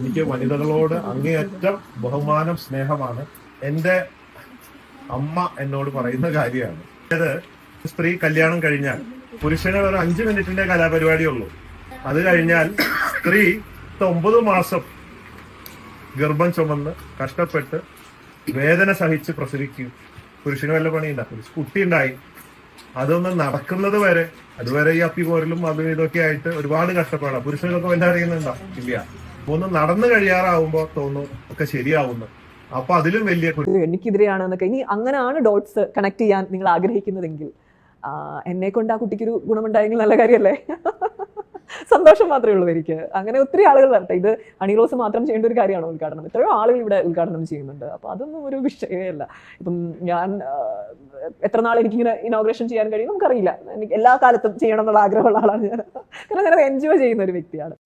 എനിക്ക് വനിതകളോട് അങ്ങേയറ്റം ബഹുമാനം സ്നേഹമാണ്. എന്റെ അമ്മ എന്നോട് പറയുന്ന കാര്യമാണ്. അതായത് സ്ത്രീ കല്യാണം കഴിഞ്ഞാൽ പുരുഷന് ഒരു അഞ്ചു മിനിറ്റിന്റെ കലാപരിപാടിയുള്ളൂ. അത് കഴിഞ്ഞാൽ സ്ത്രീ ഒമ്പത് മാസം ഗർഭം ചുമന്ന് കഷ്ടപ്പെട്ട് വേദന സഹിച്ച് പ്രസവിക്കും. പുരുഷന് വല്ല പണിയുണ്ടാക്കും കുട്ടി ഉണ്ടായി. അതൊന്നും നടക്കുന്നത് വരെ അതുവരെ ഈ അപ്പി പോരലും അതും ഇതൊക്കെ ആയിട്ട് ഒരുപാട് കഷ്ടപ്പാടാണ് പുരുഷനൊക്കെ വല്ല അറിയുന്നുണ്ടോ ഇല്ല. ഒന്ന് നടന്നു കഴിയാറാവുമ്പോ തോന്നും ഒക്കെ ശരിയാവുന്നു. അപ്പൊ അതിലും വലിയ എനിക്കെതിരെയാണെന്നൊക്കെ. ഇനി അങ്ങനെയാണ് ഡോട്ട്സ് കണക്ട് ചെയ്യാൻ നിങ്ങൾ ആഗ്രഹിക്കുന്നതെങ്കിൽ. എന്നെ കൊണ്ട് ആ കുട്ടിക്കൊരു ഗുണമുണ്ടായെങ്കിൽ നല്ല കാര്യമല്ലേ? സന്തോഷം മാത്രമേ ഉള്ളൂ എനിക്ക്. അങ്ങനെ ഒത്തിരി ആളുകൾ വരട്ടെ. ഇത് അണിറോസ് മാത്രം ചെയ്യേണ്ട ഒരു കാര്യമാണോ ഉദ്ഘാടനം. എത്രയോ ആളുകൾ ഇവിടെ ഉദ്ഘാടനം ചെയ്യുന്നുണ്ട്. അപ്പോൾ അതൊന്നും ഒരു വിഷയമല്ല ഇപ്പം ഞാൻ എത്ര നാൾ എനിക്കിങ്ങനെ ഇനോഗ്രേഷൻ ചെയ്യാൻ കഴിയും? നമുക്കറിയില്ല. എനിക്ക് എല്ലാ കാലത്തും ചെയ്യണം എന്നുള്ള ആഗ്രഹമുള്ള ആളാണ് ഞാൻ. കാരണം ഞാൻ എൻജോയ് ചെയ്യുന്ന ഒരു വ്യക്തിയാണ്.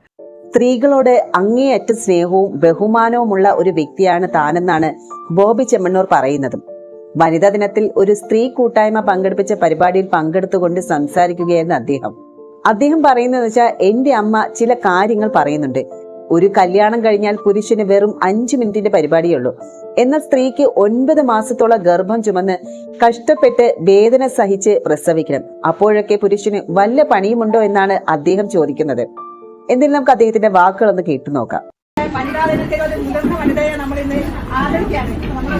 സ്ത്രീകളോട് അങ്ങേയറ്റ സ്നേഹവും ബഹുമാനവുമുള്ള ഒരു വ്യക്തിയാണ് താനെന്നാണ് ബോബി ചെമ്മണ്ണൂർ പറയുന്നതും. വനിതാ ദിനത്തിൽ ഒരു സ്ത്രീ കൂട്ടായ്മ പങ്കെടുപ്പിച്ച പരിപാടിയിൽ പങ്കെടുത്തുകൊണ്ട് സംസാരിക്കുകയായിരുന്നു അദ്ദേഹം. അദ്ദേഹം പറയുന്നതെന്ന് വെച്ചാൽ എന്റെ അമ്മ ചില കാര്യങ്ങൾ പറയുന്നുണ്ട്. ഒരു കല്യാണം കഴിഞ്ഞാൽ പുരുഷന് വെറും അഞ്ചു മിനിറ്റിന്റെ പരിപാടിയേ ഉള്ളൂ എന്നാൽ സ്ത്രീക്ക് ഒൻപത് മാസത്തോളം ഗർഭം ചുമന്ന് കഷ്ടപ്പെട്ട് വേദന സഹിച്ച് പ്രസവിക്കണം. അപ്പോഴൊക്കെ പുരുഷന് വല്ല പണിയുമുണ്ടോ എന്നാണ് അദ്ദേഹം ചോദിക്കുന്നത്. എന്തെങ്കിലും നമുക്ക് അദ്ദേഹത്തിന്റെ വാക്കുകൾ ഒന്ന് കേട്ടു നോക്കാം. വനിതാ ദിനത്തിൽ ഒരു മുതിർന്ന വനിതയെ നമ്മൾ ഇന്ന് ആദരിക്കുകയാണ്. നമ്മൾ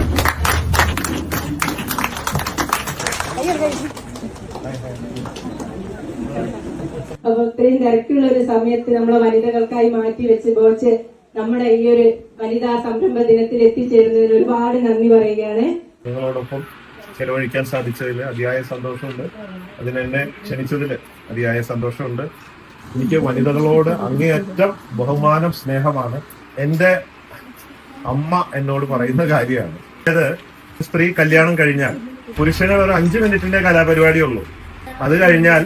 അപ്പൊ ഇത്രയും തിരക്കുള്ള ഒരു സമയത്ത് നമ്മളെ വനിതകൾക്കായി മാറ്റി വെച്ച് കുറച്ച് നമ്മുടെ ഈ ഒരു വനിതാ സംരംഭ ദിനത്തിൽ എത്തിച്ചേരുന്നതിന് ഒരുപാട് നന്ദി പറയുകയാണ്. നിങ്ങളോടൊപ്പം ചെലവഴിക്കാൻ സാധിച്ചതിൽ അതിയായ സന്തോഷമുണ്ട്. അതിനെന്നെ ക്ഷണിച്ചതിൽ അതിയായ സന്തോഷമുണ്ട്. എനിക്ക് വനിതകളോട് അങ്ങേയറ്റം ബഹുമാനം സ്നേഹമാണ്. എന്റെ അമ്മ എന്നോട് പറയുന്ന കാര്യമാണ്. അതായത് സ്ത്രീ കല്യാണം കഴിഞ്ഞാൽ പുരുഷന് ഒരു അഞ്ചു മിനിറ്റിന്റെ കലാപരിപാടി ഉള്ളൂ അത് കഴിഞ്ഞാൽ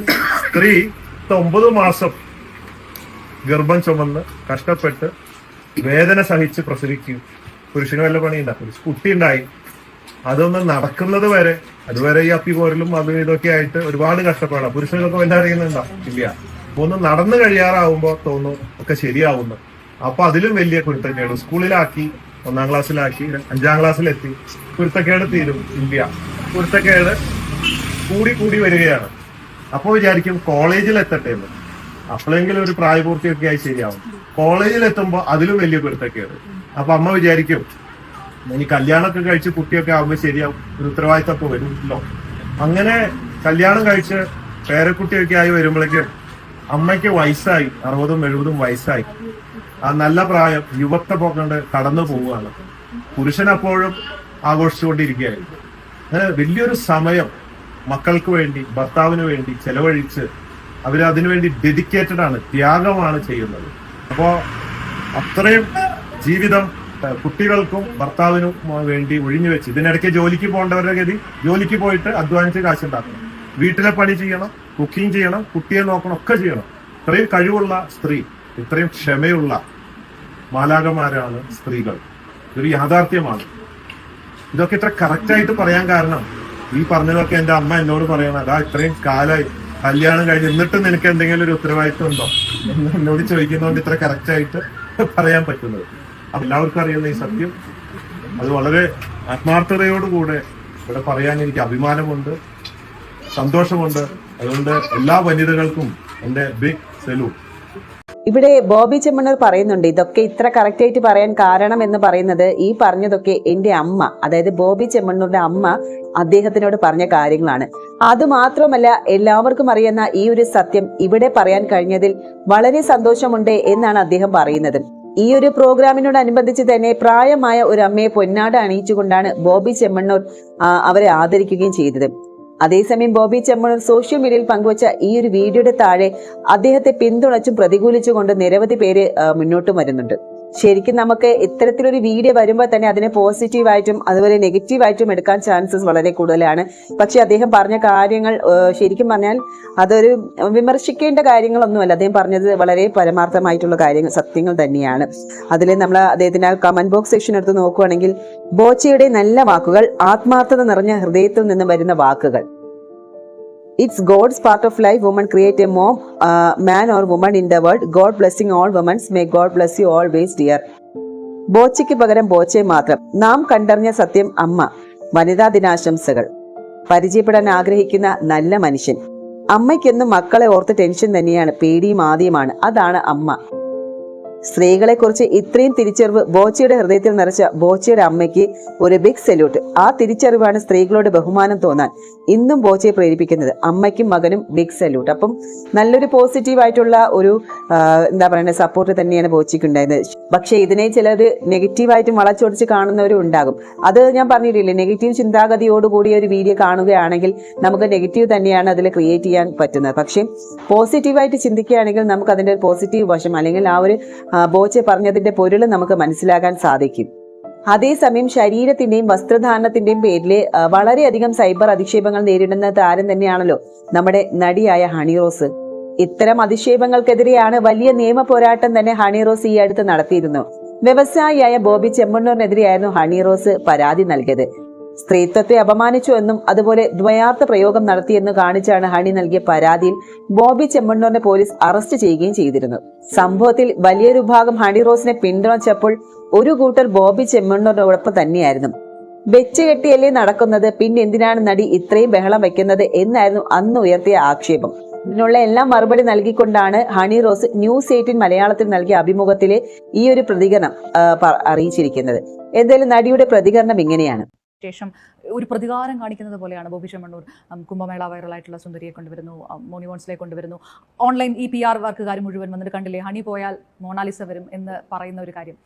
സ്ത്രീ ഒമ്പത് മാസം ഗർഭം ചുമന്ന് കഷ്ടപ്പെട്ട് വേദന സഹിച്ച് പ്രസവിക്കും. പുരുഷന് വല്ല പണിയുണ്ടാക്കും കുട്ടി ഉണ്ടായി. അതൊന്ന് നടക്കുന്നത് വരെ അതുവരെ ഈ അപ്പി പോരലും അതും ഇതൊക്കെ ആയിട്ട് ഒരുപാട് കഷ്ടപ്പാടാണ് പുരുഷനൊക്കെ വല്ല അറിയുന്നുണ്ടോ ഇല്ല ഒന്ന് നടന്നു കഴിയാറാവുമ്പോ തോന്നും ഒക്കെ ശരിയാവുന്നു. അപ്പൊ അതിലും വലിയ കുരുത്തക്കേട്. സ്കൂളിലാക്കി ഒന്നാം ക്ലാസ്സിലാക്കി അഞ്ചാം ക്ലാസ്സിലെത്തി കുരുത്തക്കേട് തീരും ഇന്ത്യ. കുരുത്തക്കേട് കൂടി കൂടി വരികയാണ്. അപ്പോൾ വിചാരിക്കും കോളേജിൽ എത്തട്ടെ എന്ന്. അപ്പോഴെങ്കിലും ഒരു പ്രായപൂർത്തിയൊക്കെ ആയി ശരിയാവും. കോളേജിൽ എത്തുമ്പോൾ അതിലും വലിയ കുരുത്തക്കേട്. അപ്പൊ അമ്മ വിചാരിക്കും ഇനി കല്യാണമൊക്കെ കഴിച്ച് കുട്ടിയൊക്കെ ആവുമ്പോൾ ശരിയാവും. ഒരു ഉത്തരവാദിത്തമൊക്കെ വരുമല്ലോ അങ്ങനെ കല്യാണം കഴിച്ച് പേരക്കുട്ടിയൊക്കെ ആയി വരുമ്പോഴേക്കും അമ്മയ്ക്ക് വയസ്സായി അറുപതും എഴുപതും വയസ്സായി. ആ നല്ല പ്രായം യുവത്വ പോക്കണ്ട് കടന്നു പോവുകയാണ്. പുരുഷൻ അപ്പോഴും ആഘോഷിച്ചുകൊണ്ടിരിക്കുകയായിരുന്നു. അങ്ങനെ വലിയൊരു സമയം മക്കൾക്ക് വേണ്ടി ഭർത്താവിന് വേണ്ടി ചെലവഴിച്ച് അവരതിനു അതിനുവേണ്ടി ഡെഡിക്കേറ്റഡ് ആണ് ത്യാഗമാണ് ചെയ്യുന്നത്. അപ്പോ അത്രയും ജീവിതം കുട്ടികൾക്കും ഭർത്താവിനും വേണ്ടി ഒഴിഞ്ഞു വെച്ച് ഇതിനിടയ്ക്ക് ജോലിക്ക് പോകേണ്ടവരുടെ ഗതി ജോലിക്ക് പോയിട്ട് അധ്വാനിച്ച് കാശുണ്ടാക്കണം. വീട്ടിലെ പണി ചെയ്യണം കുക്കിംഗ് ചെയ്യണം കുട്ടിയെ നോക്കണം ഒക്കെ ചെയ്യണം. ഇത്രയും കഴിവുള്ള സ്ത്രീ ഇത്രയും ക്ഷമയുള്ള മാലാകമാരാണ് സ്ത്രീകൾ. ഇതൊരു യാഥാർത്ഥ്യമാണ്. ഇതൊക്കെ ഇത്ര കറക്റ്റ് ആയിട്ട് പറയാൻ കാരണം ഈ പറഞ്ഞതൊക്കെ എന്റെ അമ്മ എന്നോട് പറയണം അതാ ഇത്രയും കാലമായി കല്യാണം കഴിഞ്ഞ് എന്നിട്ടും നിനക്ക് എന്തെങ്കിലും ഒരു ഉത്തരവാദിത്വം ഉണ്ടോ? എന്ന് എന്നോട് ചോദിക്കുന്നതുകൊണ്ട് ഇത്ര കറക്റ്റ് ആയിട്ട് പറയാൻ പറ്റുന്നത്. അപ്പൊ എല്ലാവർക്കും അറിയുന്ന ഈ സത്യം. അത് വളരെ ആത്മാർത്ഥതയോടുകൂടെ ഇവിടെ പറയാൻ എനിക്ക് അഭിമാനമുണ്ട്. സന്തോഷമുണ്ട്. അതുകൊണ്ട് എല്ലാ വനിതകൾക്കും എന്റെ ബിഗ് സെലൂ ഇവിടെ ബോബി ചെമ്മണ്ണൂർ പറയുന്നുണ്ട് ഇതൊക്കെ ഇത്ര കറക്റ്റായിട്ട് പറയാൻ കാരണം എന്ന് പറയുന്നത് ഈ പറഞ്ഞതൊക്കെ എന്റെ അമ്മ അതായത് ബോബി ചെമ്മണ്ണൂരുടെ അമ്മ അദ്ദേഹത്തിനോട് പറഞ്ഞ കാര്യങ്ങളാണ്. അത് മാത്രമല്ല എല്ലാവർക്കും അറിയുന്ന ഈ ഒരു സത്യം ഇവിടെ പറയാൻ കഴിഞ്ഞതിൽ വളരെ സന്തോഷമുണ്ട് എന്നാണ് അദ്ദേഹം പറയുന്നത്. ഈ ഒരു പ്രോഗ്രാമിനോടനുബന്ധിച്ച് തന്നെ പ്രായമായ ഒരു അമ്മയെ പൊന്നാട അണിയിച്ചുകൊണ്ടാണ് ബോബി ചെമ്മണ്ണൂർ അവരെ ആദരിക്കുകയും ചെയ്തത്. അതേസമയം ബോബി ചെമ്മണൂർ സോഷ്യൽ മീഡിയയിൽ പങ്കുവച്ച ഈ ഒരു വീഡിയോയുടെ താഴെ അദ്ദേഹത്തെ പിന്തുണച്ചും പ്രതികൂലിച്ചുകൊണ്ട് നിരവധി പേര് മുന്നോട്ട് വരുന്നുണ്ട്. ശരിക്കും നമുക്ക് ഇത്തരത്തിലൊരു വീഡിയോ വരുമ്പോൾ തന്നെ അതിനെ പോസിറ്റീവായിട്ടും അതുപോലെ നെഗറ്റീവായിട്ടും എടുക്കാൻ ചാൻസസ് വളരെ കൂടുതലാണ്. പക്ഷേ അദ്ദേഹം പറഞ്ഞ കാര്യങ്ങൾ ശരിക്കും പറഞ്ഞാൽ അതൊരു വിമർശിക്കേണ്ട കാര്യങ്ങളൊന്നുമല്ല. അദ്ദേഹം പറഞ്ഞത് വളരെ പരമാർത്ഥമായിട്ടുള്ള കാര്യങ്ങൾ സത്യങ്ങൾ തന്നെയാണ്. അതിൽ നമ്മൾ അദ്ദേഹത്തിന്റെ കമന്റ് ബോക്സ് സെക്ഷൻ എടുത്ത് നോക്കുകയാണെങ്കിൽ ബോച്ചയുടെ നല്ല വാക്കുകൾ ആത്മാർത്ഥത നിറഞ്ഞ ഹൃദയത്തിൽ നിന്ന് വരുന്ന വാക്കുകൾ. It's God's part of life woman create a mom man or woman in the world God God all womens may God God you always, dear. ബോച്ചയ്ക്ക് പകരം ബോച്ചെ മാത്രം. നാം കണ്ടറിഞ്ഞ സത്യം അമ്മ. വനിതാ ദിനാശംസകൾ. പരിചയപ്പെടാൻ ആഗ്രഹിക്കുന്ന നല്ല മനുഷ്യൻ. അമ്മയ്ക്കെന്നും മക്കളെ ഓർത്ത് ടെൻഷൻ തന്നെയാണ് പേടിയും ആദ്യമാണ്. അതാണ് അമ്മ. സ്ത്രീകളെ കുറിച്ച് ഇത്രയും തിരിച്ചറിവ് ബോച്ചയുടെ ഹൃദയത്തിൽ നിറച്ച ബോച്ചയുടെ അമ്മയ്ക്ക് ഒരു ബിഗ് സല്യൂട്ട് ആ തിരിച്ചറിവാണ് സ്ത്രീകളോട് ബഹുമാനം തോന്നാൻ ഇന്നും ബോച്ചയെ പ്രേരിപ്പിക്കുന്നത്. അമ്മയ്ക്കും മകനും ബിഗ് സല്യൂട്ട് അപ്പം നല്ലൊരു പോസിറ്റീവ് ആയിട്ടുള്ള ഒരു എന്താ പറയുക സപ്പോർട്ട് തന്നെയാണ് ബോച്ചയ്ക്ക് ഉണ്ടായിരുന്നത്. പക്ഷേ ഇതിനെ ചിലർ നെഗറ്റീവായിട്ടും വളച്ചൊടിച്ച് കാണുന്നവരും ഉണ്ടാകും. അത് ഞാൻ പറഞ്ഞിട്ടില്ലേ നെഗറ്റീവ് ചിന്താഗതിയോടുകൂടി ഒരു വീഡിയോ കാണുകയാണെങ്കിൽ നമുക്ക് നെഗറ്റീവ് തന്നെയാണ് അതിൽ ക്രിയേറ്റ് ചെയ്യാൻ പറ്റുന്നത്. പക്ഷേ പോസിറ്റീവായിട്ട് ചിന്തിക്കുകയാണെങ്കിൽ നമുക്ക് അതിന്റെ ഒരു പോസിറ്റീവ് വശം അല്ലെങ്കിൽ ആ ഒരു ബോച്ചെ പറഞ്ഞതിന്റെ പൊരുൾ നമുക്ക് മനസ്സിലാകാൻ സാധിക്കും. അതേസമയം ശരീരത്തിന്റെയും വസ്ത്രധാരണത്തിന്റെയും പേരിൽ വളരെയധികം സൈബർ അധിക്ഷേപങ്ങൾ നേരിടുന്ന താരം തന്നെയാണല്ലോ നമ്മുടെ നടിയായ ഹണി റോസ്. ഇത്തരം അധിക്ഷേപങ്ങൾക്കെതിരെയാണ് വലിയ നിയമ പോരാട്ടം തന്നെ ഹണി റോസ് ഈ അടുത്ത് നടത്തിയിരുന്നു വ്യവസായിയായ ബോബി ചെമ്മണ്ണൂരിനെതിരെയായിരുന്നു ഹണി റോസ് പരാതി നൽകിയത്. സ്ത്രീത്വത്തെ അപമാനിച്ചു എന്നും അതുപോലെ ദ്വയാർത്ഥ പ്രയോഗം നടത്തിയെന്ന് കാണിച്ചാണ് ഹണി നൽകിയ പരാതിയിൽ ബോബി ചെമ്മണ്ണൂരിനെ പോലീസ് അറസ്റ്റ് ചെയ്യുകയും ചെയ്തിരുന്നു. സംഭവത്തിൽ വലിയൊരു ഭാഗം ഹണി റോസിനെ പിന്തുണച്ചപ്പോൾ ഒരു കൂട്ടർ ബോബി ചെമ്മണ്ണൂരിനോടൊപ്പം തന്നെയായിരുന്നു. വെച്ച് കെട്ടിയല്ലേ നടക്കുന്നത് പിന്നെ എന്തിനാണ് നടി ഇത്രയും ബഹളം വെക്കുന്നത് എന്നായിരുന്നു അന്ന് ഉയർത്തിയ ആക്ഷേപം. ഇതിനുള്ള എല്ലാ മറുപടി നൽകിക്കൊണ്ടാണ് ഹണി റോസ് ന്യൂസ് എയ്റ്റീൻ മലയാളത്തിൽ നൽകിയ അഭിമുഖത്തിലെ ഈ ഒരു പ്രതികരണം അറിയിച്ചിരിക്കുന്നത്. എന്തായാലും നടിയുടെ പ്രതികരണം ഇങ്ങനെയാണ്. ശേഷം ഒരു പ്രതികാരം കാണിക്കുന്നത് പോലെയാണ് ബോബി ചെമ്മണ്ണൂർ കുംഭമേള വൈറലായിട്ടുള്ള സുന്ദരിയെ കൊണ്ടുവരുന്നു ഉം, മോണി മോൺസിലെ കൊണ്ടുവരുന്നു. ഓൺലൈൻ ഈ പി ആർ വർക്കുകാർ മുഴുവൻ വന്നിട്ട് കണ്ടില്ലേ? ഹണി പോയാൽ മോണാലിസ വരും എന്ന് പറയുന്ന ഒരു കാര്യം.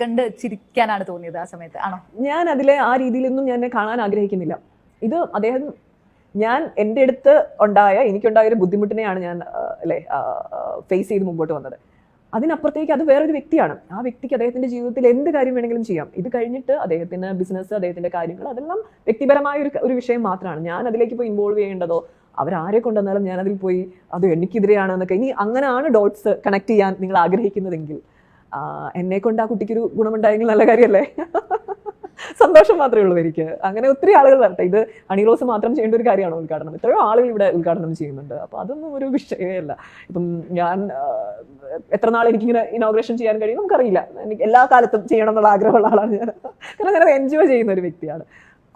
കണ്ട് ചിരിക്കാനാണ് തോന്നിയത് ആ സമയത്ത്. ആണോ? ഞാൻ അതിലെ ആ രീതിയിലൊന്നും ഞാൻ കാണാൻ ആഗ്രഹിക്കുന്നില്ല. ഇത് അദ്ദേഹം ഞാൻ എന്റെ അടുത്ത് ഉണ്ടായ എനിക്കുണ്ടായ ഒരു ബുദ്ധിമുട്ടിനെയാണ് ഞാൻ അല്ലേ ഫേസ് ചെയ്ത് മുമ്പോട്ട് വന്നത്. അതിനപ്പുറത്തേക്ക് അത് വേറൊരു വ്യക്തിയാണ്. ആ വ്യക്തിക്ക് അദ്ദേഹത്തിന്റെ ജീവിതത്തിൽ എന്ത് കാര്യം വേണമെങ്കിലും ചെയ്യാം. ഇത് കഴിഞ്ഞിട്ട് അദ്ദേഹത്തിന് ബിസിനസ് അദ്ദേഹത്തിന്റെ കാര്യങ്ങൾ അതെല്ലാം വ്യക്തിപരമായ ഒരു ഒരു വിഷയം മാത്രമാണ്. ഞാൻ അതിലേക്ക് പോയി ഇൻവോൾവ് ചെയ്യേണ്ടതോ അവരാരെ കൊണ്ടുവന്നാലും ഞാൻ അതിൽ പോയി അത് എനിക്കെതിരെയാണ് എന്നൊക്കെ. ഇനി അങ്ങനെയാണ് ഡോട്ട്സ് കണക്ട് ചെയ്യാൻ നിങ്ങൾ ആഗ്രഹിക്കുന്നതെങ്കിൽ എന്നെ കൊണ്ട് ആ കുട്ടിക്കൊരു ഗുണമുണ്ടായെങ്കിൽ നല്ല കാര്യമല്ലേ? സന്തോഷം മാത്രമേ ഉള്ളൂ എനിക്ക്. അങ്ങനെ ഒത്തിരി ആളുകൾ വരട്ടെ. ഇത് അണിറോസ് മാത്രം ചെയ്യേണ്ട ഒരു കാര്യമാണ് ഉദ്ഘാടനം? എത്രയോ ആളുകൾ ഇവിടെ ഉദ്ഘാടനം ചെയ്യുന്നുണ്ട്. അപ്പോൾ അതൊന്നും ഒരു വിഷയമല്ല. ഇപ്പം ഞാൻ എത്ര നാൾ എനിക്കിങ്ങനെ ഇനോഗ്രേഷൻ ചെയ്യാൻ കഴിയും നമുക്കറിയില്ല. എനിക്ക് എല്ലാ കാലത്തും ചെയ്യണം എന്നുള്ള ആഗ്രഹമുള്ള ആളാണ് ഞാൻ. കാരണം ഞാൻ എൻജോയ് ചെയ്യുന്ന ഒരു വ്യക്തിയാണ്.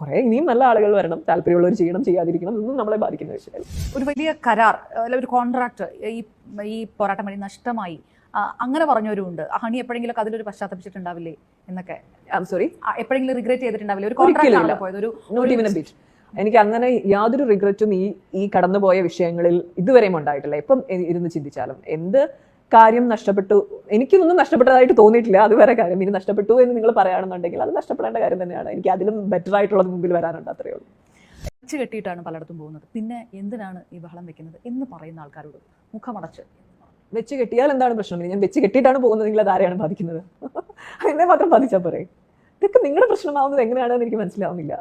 കുറേ ഇനിയും നല്ല ആളുകൾ വരണം. താല്പര്യമുള്ളവർ ചെയ്യണം ചെയ്യാതിരിക്കണം. ഇതൊന്നും നമ്മളെ ബാധിക്കുന്ന വിഷയമല്ല. ഒരു വലിയ കരാർ അല്ല ഒരു കോൺട്രാക്ട് ഈ ഈ പോരാട്ടം വഴി നഷ്ടമായി. അങ്ങനെ പറഞ്ഞവരുമുണ്ട്. ആ ഹണി എപ്പോഴെങ്കിലും അതിലൊരു പശ്ചാത്തപിച്ചിട്ടുണ്ടാവില്ലേ എന്നൊക്കെ. സോറി എപ്പോഴെങ്കിലും റിഗ്രറ്റ് ചെയ്തിട്ടുണ്ടാവില്ലേ? ഒരു കോൺട്രാക്ട്. പോയത്. ഒരു എനിക്ക് അങ്ങനെ യാതൊരു റിഗ്രറ്റും ഈ ഈ കടന്നുപോയ വിഷയങ്ങളിൽ ഇതുവരെയും ഉണ്ടായിട്ടില്ല. ഇപ്പം ഇരുന്ന് ചിന്തിച്ചാലും. എന്ത് കാര്യം നഷ്ടപ്പെട്ടു? എനിക്കൊന്നും നഷ്ടപ്പെട്ടതായിട്ട് തോന്നിയിട്ടില്ല. അത് വേറെ കാര്യം. ഇനി നഷ്ടപ്പെട്ടു എന്ന് നിങ്ങൾ പറയുകയാണെന്നുണ്ടെങ്കിൽ അത് നഷ്ടപ്പെടേണ്ട കാര്യം തന്നെയാണ്. എനിക്ക് അതിലും ബെറ്റർ ആയിട്ടുള്ളത് മുമ്പിൽ വരാനുണ്ട് അത്രയേ ഉള്ളൂ. കെട്ടിയിട്ടാണ് പലയിടത്തും പോകുന്നത്. പിന്നെ എന്തിനാണ് ഈ ബഹളം വെക്കുന്നത് എന്ന് പറയുന്ന ആൾക്കാരോട് മുഖമടച്ച് വെച്ച് കെട്ടിയാൽ എന്താണ് പ്രശ്നം? ഞാൻ വെച്ച് കെട്ടിയിട്ടാണ് പോകുന്നതെങ്കിൽ അത് ആരെയാണ് ബാധിക്കുന്നത്? എന്നെ മാത്രം ബാധിച്ചാൽ പോരെ? ഇതൊക്കെ നിങ്ങളുടെ പ്രശ്നമാവുന്നത് എങ്ങനെയാണെന്ന് എനിക്ക് മനസ്സിലാവുന്നില്ല.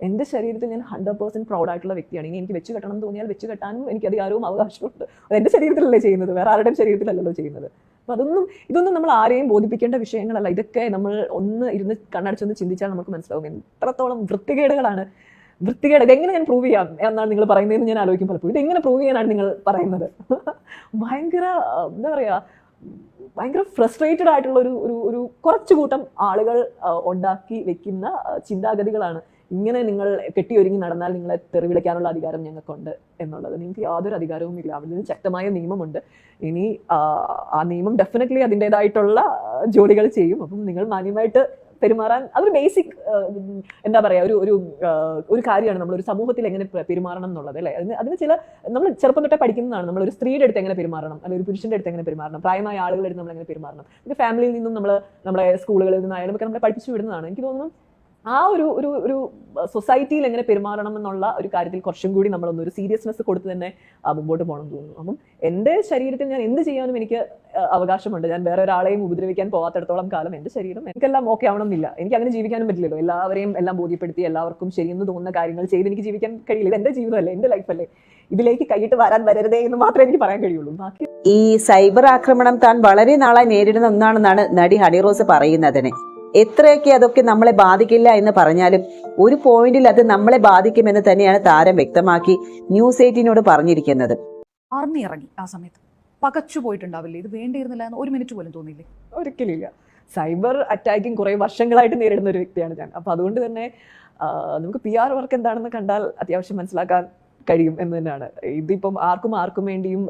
എന്റെ ശരീരത്തിൽ ഞാൻ ഹൺഡ്രഡ് പ്രൗഡ് ആയിട്ടുള്ള വ്യക്തിയാണ്. ഇനി എനിക്ക് വെച്ച് കെട്ടണം എന്ന് തോന്നിയാൽ വെച്ച് കെട്ടാനും എനിക്ക് അധികാരവും അവകാശമുണ്ട് അത് എന്റെ ശരീരത്തിലല്ലേ ചെയ്യുന്നത്? വേറെ ആരുടെയും ശരീരത്തിലല്ലല്ലോ ചെയ്യുന്നത്. അപ്പോൾ അതൊന്നും ഇതൊന്നും നമ്മൾ ആരെയും ബോധിപ്പിക്കേണ്ട വിഷയങ്ങളല്ല. ഇതൊക്കെ നമ്മൾ ഒന്ന് ഇരുന്ന് കണ്ണടച്ചൊന്ന് ചിന്തിച്ചാൽ നമുക്ക് മനസ്സിലാവും. എത്രത്തോളം വൃത്തികേടുകളാണ് വൃത്തികേട് ഇതെങ്ങനെ ഞാൻ പ്രൂവ് ചെയ്യാം എന്നാണ് നിങ്ങൾ പറയുന്നതെന്ന് ഞാൻ ആലോചിക്കും പലപ്പോഴും. ഇത് എങ്ങനെ പ്രൂവ് ചെയ്യാനാണ് നിങ്ങൾ പറയുന്നത്? ഭയങ്കര എന്താ പറയുക ഭയങ്കര ഫ്രസ്ട്രേറ്റഡ് ആയിട്ടുള്ള ഒരു ഒരു ഒരു കുറച്ചു കൂട്ടം ആളുകൾ ഉണ്ടാക്കി വെക്കുന്ന ചിന്താഗതികളാണ് ഇങ്ങനെ നിങ്ങൾ കെട്ടിയൊരുങ്ങി നടന്നാൽ നിങ്ങളെ തെറി വിളിക്കാനുള്ള അധികാരം ഞങ്ങൾക്കുണ്ട് എന്നുള്ളത്. നിങ്ങൾക്ക് യാതൊരു അധികാരവും ഇല്ല. അവിടെ നിന്ന് ശക്തമായ നിയമമുണ്ട്. ഇനി ആ നിയമം ഡെഫിനറ്റ്ലി അതിന്റെതായിട്ടുള്ള ജോലികൾ ചെയ്യും. അപ്പം നിങ്ങൾ മാന്യമായിട്ട് പെരുമാറാൻ അതൊരു ബേസിക് എന്താ പറയുക ഒരു ഒരു ഒരു കാര്യമാണ്. നമ്മൾ ഒരു സമൂഹത്തിൽ എങ്ങനെ പെരുമാറണം എന്നുള്ളത് അല്ലേ? അതിന് അതിന് ചില നമ്മൾ ചെറുപ്പം തൊട്ടേ പഠിക്കുന്നതാണ്. നമ്മൾ ഒരു സ്ത്രീയുടെ അടുത്ത് എങ്ങനെ പെരുമാറണം? അല്ലെങ്കിൽ ഒരു പുരുഷന്റെ അടുത്ത് എങ്ങനെ പെരുമാറണം? പ്രായമായ ആളുകളുടെ അടുത്ത് നമ്മൾ എങ്ങനെ പെരുമാറണം? ഇത് ഫാമിലിയിൽ നിന്നും നമ്മൾ നമ്മളെ സ്കൂളുകളിൽ നിന്നായാലും ഒക്കെ നമ്മളെ പഠിപ്പിച്ചു വിടുന്നതാണ്. എനിക്ക് തോന്നുന്നു ആ ഒരു ഒരു ഒരു സൊസൈറ്റിയിൽ എങ്ങനെ പെരുമാറണം എന്നുള്ള ഒരു കാര്യത്തിൽ കുറച്ചും കൂടി നമ്മളൊന്ന് ഒരു സീരിയസ്നെസ് കൊടുത്ത് തന്നെ മുമ്പോട്ട് പോകണം തോന്നുന്നു. അപ്പം എന്റെ ശരീരത്തിൽ ഞാൻ എന്ത് ചെയ്യാനും എനിക്ക് അവകാശമുണ്ട്. ഞാൻ വേറെ ഒരാളെയും ഉപദ്രവിക്കാൻ പോകാത്തിടത്തോളം കാലം എന്റെ ശരീരം എനിക്കെല്ലാം ഓക്കെ ആവണം എന്നില്ല എനിക്ക് അങ്ങനെ ജീവിക്കാനും പറ്റില്ലല്ലോ. എല്ലാവരെയും എല്ലാം ബോധ്യപ്പെടുത്തി എല്ലാവർക്കും ശരിയെന്ന് തോന്നുന്ന കാര്യങ്ങൾ ചെയ്ത് എനിക്ക് ജീവിക്കാൻ കഴിയില്ല. ഇത് എന്റെ ജീവിതമല്ലേ? എന്റെ ലൈഫല്ലേ? ഇതിലേക്ക് കൈയിട്ട് വരാൻ വരരുതേ എന്ന് മാത്രമേ എനിക്ക് പറയാൻ കഴിയുള്ളൂ. ബാക്കി ഈ സൈബർ ആക്രമണം താൻ വളരെ നാളായി നേരിടുന്ന ഒന്നാണെന്നാണ് നടി ഹണിറോസ് പറയുന്നതിന് എത്രയൊക്കെ അതൊക്കെ നമ്മളെ ബാധിക്കില്ല എന്ന് പറഞ്ഞാലും ഒരു പോയിന്റിൽ അത് നമ്മളെ ബാധിക്കുമെന്ന് തന്നെയാണ് താരം വ്യക്തമാക്കി ന്യൂസ് എയ്റ്റീനോട് പറഞ്ഞിരിക്കുന്നത്. ആർമി ഇറങ്ങി ആ സമയത്ത്. പകച്ചു പോയിട്ടുണ്ടാവില്ലേ? ഇത് വേണ്ടിയിരുന്നില്ല എന്ന് ഒരു മിനിറ്റ് പോലും തോന്നിയില്ലേ? ഒരിക്കലില്ല സൈബർ അറ്റാക്കിംഗ് കുറേ വർഷങ്ങളായിട്ട് നേരിടുന്ന ഒരു വ്യക്തിയാണ് ഞാൻ. അപ്പോൾ അതുകൊണ്ട് തന്നെ നമുക്ക് പി ആർ വർക്ക് എന്താണെന്ന് കണ്ടാൽ അത്യാവശ്യം മനസ്സിലാക്കാൻ കഴിയും എന്ന് തന്നെയാണ്. ഇതിപ്പം ആർക്കും ആർക്കും വേണ്ടിയും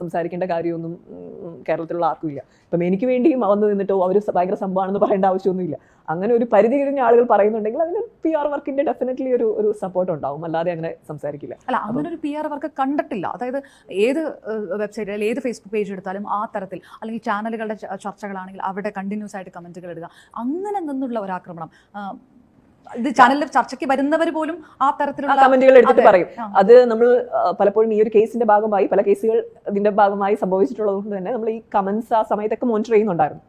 സംസാരിക്കേണ്ട കാര്യമൊന്നും കേരളത്തിലുള്ള ആർക്കും ഇല്ല. ഇപ്പം എനിക്ക് വേണ്ടിയും വന്ന് നിന്നിട്ടോ അവർ ഭയങ്കര സംഭവമാണെന്ന് പറയേണ്ട ആവശ്യമൊന്നുമില്ല. അങ്ങനെ ഒരു പരിധി കഴിഞ്ഞ ആളുകൾ പറയുന്നുണ്ടെങ്കിൽ അതിന് പി ആർ വർക്കിന്റെ ഡെഫിനറ്റ്ലി ഒരു ഒരു സപ്പോർട്ട് ഉണ്ടാവും. അല്ലാതെ അങ്ങനെ സംസാരിക്കില്ല. അല്ല അങ്ങനെ ഒരു പി ആർ വർക്ക് കണ്ടിട്ടില്ല. അതായത് ഏത് വെബ്സൈറ്റ് അല്ലെങ്കിൽ ഏത് ഫേസ്ബുക്ക് പേജ് എടുത്താലും ആ തരത്തിൽ അല്ലെങ്കിൽ ചാനലുകളുടെ ചർച്ചകളാണെങ്കിൽ അവിടെ കണ്ടിന്യൂസ് ആയിട്ട് കമന്റുകൾ ഇടുക. അങ്ങനെ നിന്നുള്ള ഒരു ആക്രമണം ഇത് ചാനലിൽ ചർച്ചയ്ക്ക് വരുന്നവർ പോലും ആ തരത്തിലുള്ള കമന്റുകൾ എടുത്തിട്ട്. പറയും. അത് നമ്മൾ പലപ്പോഴും ഈ ഒരു കേസിന്റെ ഭാഗമായി പല കേസുകൾ ഇതിന്റെ ഭാഗമായി സംഭവിച്ചിട്ടുള്ളതുകൊണ്ട് തന്നെ നമ്മൾ ഈ കമന്റ്സ് ആ സമയത്തൊക്കെ മോണിറ്റർ ചെയ്യുന്നുണ്ടായിരുന്നു.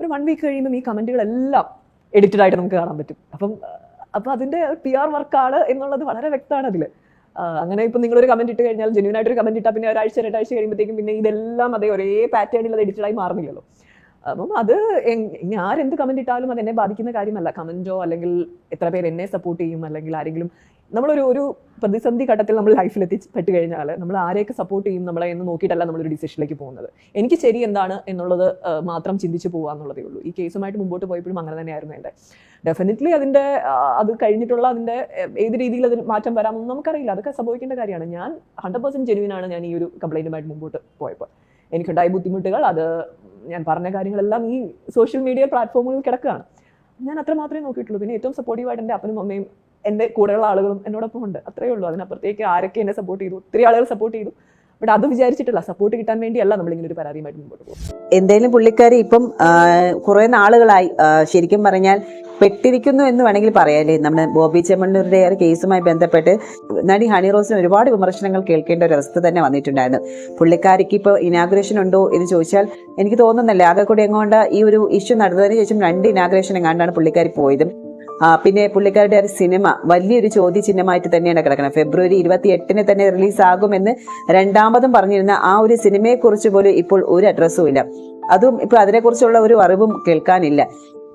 ഒരു വൺ വീക്ക് കഴിയുമ്പോൾ ഈ കമന്റുകളെല്ലാം എഡിറ്റഡ് ആയിട്ട് നമുക്ക് കാണാൻ പറ്റും. അപ്പം അപ്പം അതിന്റെ പി ആർ വർക്കാണ് എന്നുള്ളത് വളരെ വ്യക്തമാണ് അതിൽ അങ്ങനെ ഇപ്പം നിങ്ങളൊരു കമന്റ് ഇട്ട് കഴിഞ്ഞാൽ ജെന്യൂൻ ആയിട്ട് ഒരു കമന്റ് ഇട്ടാൽ പിന്നെ ഒരാഴ്ച രണ്ടാഴ്ച കഴിയുമ്പോഴത്തേക്കും പിന്നെ ഇതെല്ലാം അതേ ഒരേ പാറ്റേണിൽ അത് എഡിറ്റഡായി മാറുന്നില്ലല്ലോ. അപ്പം അത് ആരെന്ത് കമന്റ് ഇട്ടാലും അത് എന്നെ ബാധിക്കുന്ന കാര്യമല്ല. കമന്റോ അല്ലെങ്കിൽ എത്ര പേര് എന്നെ സപ്പോർട്ട് ചെയ്യും അല്ലെങ്കിൽ ആരെങ്കിലും നമ്മളൊരു ഒരു പ്രതിസന്ധി ഘട്ടത്തിൽ നമ്മൾ ലൈഫിൽ എത്തിപ്പെട്ട് കഴിഞ്ഞാൽ നമ്മൾ ആരെയൊക്കെ സപ്പോർട്ട് ചെയ്യും നമ്മളെ എന്ന് നോക്കിയിട്ടല്ല നമ്മളൊരു ഡിസിഷനിലേക്ക് പോകുന്നത്. എനിക്ക് ശരി എന്താണ് എന്നുള്ളത് മാത്രം ചിന്തിച്ച് പോകുക എന്നുള്ളതേ ഉള്ളൂ. ഈ കേസുമായിട്ട് മുമ്പോട്ട് പോയപ്പോഴും അങ്ങനെ തന്നെയായിരുന്നു എന്റെ. ഡെഫിനറ്റ്ലി അതിന്റെ അത് കഴിഞ്ഞിട്ടുള്ള അതിന്റെ ഏത് രീതിയിൽ അതിൽ മാറ്റം വരാമെന്ന് നമുക്കറിയില്ല. അതൊക്കെ സംഭവിക്കേണ്ട കാര്യമാണ്. ഞാൻ ഹൺഡ്രഡ് പെർസെന്റ് ജെനുവിനാണ് ഞാൻ ഈ ഒരു കംപ്ലൈന്റുമായിട്ട് മുമ്പോട്ട് പോയപ്പോൾ. എനിക്കുണ്ടായ ബുദ്ധിമുട്ടുകൾ അത് ഞാൻ പറഞ്ഞ കാര്യങ്ങളെല്ലാം ഈ സോഷ്യൽ മീഡിയ പ്ലാറ്റ്ഫോമുകളിൽ കിടക്കുകയാണ്. ഞാൻ അത്ര മാത്രമേ നോക്കിയിട്ടുള്ളൂ. പിന്നെ ഏറ്റവും സപ്പോർട്ടീവായിട്ട് എന്റെ അപ്പനും അമ്മയും എന്റെ കൂടെയുള്ള ആളുകളും എന്നോടൊപ്പം ഉണ്ട്. അത്രയേ ഉള്ളൂ. അതിനപ്പുറത്തേക്ക് ആരൊക്കെ എന്നെ സപ്പോർട്ട് ചെയ്തു? ഒത്തിരി ആളുകൾ സപ്പോർട്ട് ചെയ്തു. ബട്ട് അത് വിചാരിച്ചിട്ടില്ല. സപ്പോർട്ട് കിട്ടാൻ വേണ്ടിയല്ല നമ്മളിങ്ങനെ ഒരു പരാതിയുമായിട്ട് മുമ്പോട്ട് പോകും എന്തായാലും പുള്ളിക്കാരി ഇപ്പം കുറെ നാളുകളായി ശരിക്കും പറഞ്ഞാൽ പെട്ടിരിക്കുന്നു എന്ന് വേണമെങ്കിൽ പറയാല്ലേ നമ്മുടെ ബോബി ചെമ്മണ്ണൂരുടെ ആ കേസുമായി ബന്ധപ്പെട്ട് നടി ഹണി റോസിന് ഒരുപാട് വിമർശനങ്ങൾ കേൾക്കേണ്ട ഒരു അവസ്ഥ തന്നെ വന്നിട്ടുണ്ടായിരുന്നു. പുള്ളിക്കാരിക്ക് ഇപ്പോൾ ഇനാഗ്രേഷൻ ഉണ്ടോ എന്ന് ചോദിച്ചാൽ എനിക്ക് തോന്നുന്നില്ല. ആകെ കൂടി എങ്ങോണ്ട് ഈ ഒരു ഇഷ്യൂ നടന്നതിന് ശേഷം രണ്ട് ഇനാഗ്രേഷൻ എങ്ങാണ്ടാണ് പുള്ളിക്കാരി പോയതും. പിന്നെ പുള്ളിക്കാരുടെ ഒരു സിനിമ വലിയൊരു ചോദ്യചിഹ്നമായിട്ട് തന്നെയാണ് കിടക്കുന്നത്. ഫെബ്രുവരി ഇരുപത്തി എട്ടിന് തന്നെ റിലീസാകുമെന്ന് രണ്ടാമതും പറഞ്ഞിരുന്ന ആ ഒരു സിനിമയെക്കുറിച്ച് പോലും ഇപ്പോൾ ഒരു അഡ്രസ്സും ഇല്ല. അതും ഇപ്പോൾ അതിനെക്കുറിച്ചുള്ള ഒരു അറിവും കേൾക്കാനില്ല.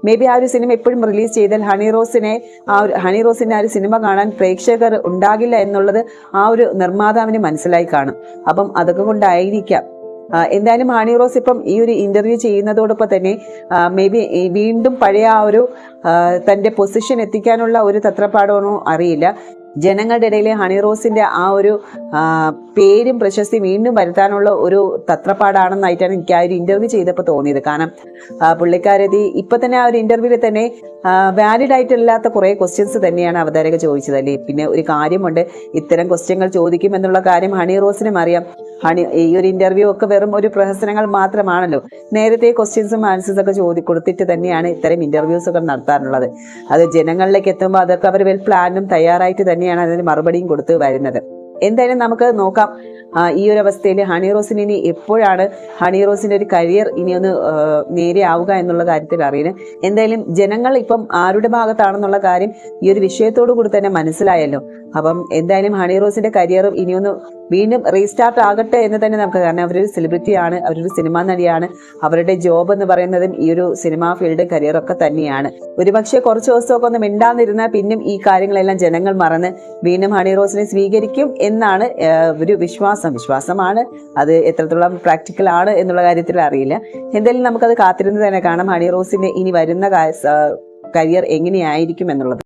മേ ബി ആ ഒരു സിനിമ എപ്പോഴും റിലീസ് ചെയ്താൽ ഹണി റോസിനെ ആ ഒരു ഹണി റോസിന്റെ ആ ഒരു സിനിമ കാണാൻ പ്രേക്ഷകർ ഉണ്ടാകില്ല എന്നുള്ളത് ആ ഒരു നിർമ്മാതാവിന് മനസ്സിലായി കാണും. അപ്പം അതൊക്കെ കൊണ്ടായിരിക്കാം. എന്തായാലും ഹണി റോസ് ഇപ്പം ഈ ഒരു ഇന്റർവ്യൂ ചെയ്യുന്നതോടൊപ്പം തന്നെ മേ ബി വീണ്ടും പഴയ ആ ഒരു തന്റെ പൊസിഷൻ എത്തിക്കാനുള്ള ഒരു തത്രപ്പാടാണോ അറിയില്ല. ജനങ്ങളുടെ ഇടയിൽ ഹണി റോസിന്റെ ആ ഒരു പേരും പ്രശസ്തി വീണ്ടും വരുത്താനുള്ള ഒരു തത്രപ്പാടാണെന്നായിട്ടാണ് എനിക്ക് ആ ഒരു ഇന്റർവ്യൂ ചെയ്തപ്പോൾ തോന്നിയത്. കാരണം പുള്ളിക്കാരതി ഇപ്പൊ തന്നെ ആ ഒരു ഇന്റർവ്യൂവിൽ തന്നെ വാലിഡ് ആയിട്ടില്ലാത്ത കുറേ ക്വസ്റ്റ്യൻസ് തന്നെയാണ് അവതാരക ചോദിച്ചത്. അല്ലേ? പിന്നെ ഒരു കാര്യമുണ്ട് ഇത്തരം ക്വസ്റ്റ്യങ്ങൾ ചോദിക്കുമെന്നുള്ള കാര്യം ഹണി റോസിനും അറിയാം. ഹണി ഈ ഒരു ഇന്റർവ്യൂ ഒക്കെ വെറും ഒരു പ്രഹസനങ്ങൾ മാത്രമാണല്ലോ. നേരത്തെ ക്വസ്റ്റ്യൻസും ആൻസേഴ്സ് ഒക്കെ ചോദി കൊടുത്തിട്ട് തന്നെയാണ് ഇത്തരം ഇന്റർവ്യൂസ് ഒക്കെ നടത്താറുള്ളത്. അത് ജനങ്ങളിലേക്ക് എത്തുമ്പോൾ അതൊക്കെ അവർ വെൽ പ്ലാനും തയ്യാറായിട്ട് തന്നെയാണ് അതിന് മറുപടിയും കൊടുത്ത് വരുന്നത്. എന്തായാലും നമുക്ക് നോക്കാം. ഈ ഒരു അവസ്ഥയിൽ ഹണി റോസിന് ഇനി എപ്പോഴാണ് ഹണി റോസിന്റെ ഒരു കരിയർ ഇനി ഒന്ന് നേരെയാവുക എന്നുള്ള കാര്യത്തിൽ അറിയണം എന്തായാലും ജനങ്ങൾ ഇപ്പം ആരുടെ ഭാഗത്താണെന്നുള്ള കാര്യം ഈ ഒരു വിഷയത്തോടു കൂടി തന്നെ മനസ്സിലായല്ലോ. അപ്പം എന്തായാലും ഹണി റോസിന്റെ കരിയറും ഇനിയൊന്ന് വീണ്ടും റീസ്റ്റാർട്ട് ആകട്ടെ എന്ന് തന്നെ നമുക്ക് കാരണം അവരൊരു സെലിബ്രിറ്റിയാണ് അവരൊരു സിനിമാ നടിയാണ് അവരുടെ ജോബ് എന്ന് പറയുന്നതും ഈ ഒരു സിനിമാ ഫീൽഡ് കരിയറൊക്കെ തന്നെയാണ്. ഒരുപക്ഷെ കുറച്ച് ദിവസമൊക്കെ ഒന്ന് മിണ്ടാതിരുന്നാൽ പിന്നും ഈ കാര്യങ്ങളെല്ലാം ജനങ്ങൾ മറന്ന് വീണ്ടും ഹണി റോസിനെ സ്വീകരിക്കും എന്നാണ് ഒരു വിശ്വാസം. വിശ്വാസമാണ്. അത് എത്രത്തോളം പ്രാക്ടിക്കൽ ആണ് എന്നുള്ള കാര്യത്തിൽ അറിയില്ല. എന്തായാലും നമുക്കത് കാത്തിരുന്ന് തന്നെ കാണാം. ഹണി റോസിന്റെ ഇനി വരുന്ന കരിയർ എങ്ങനെയായിരിക്കും എന്നുള്ളത്.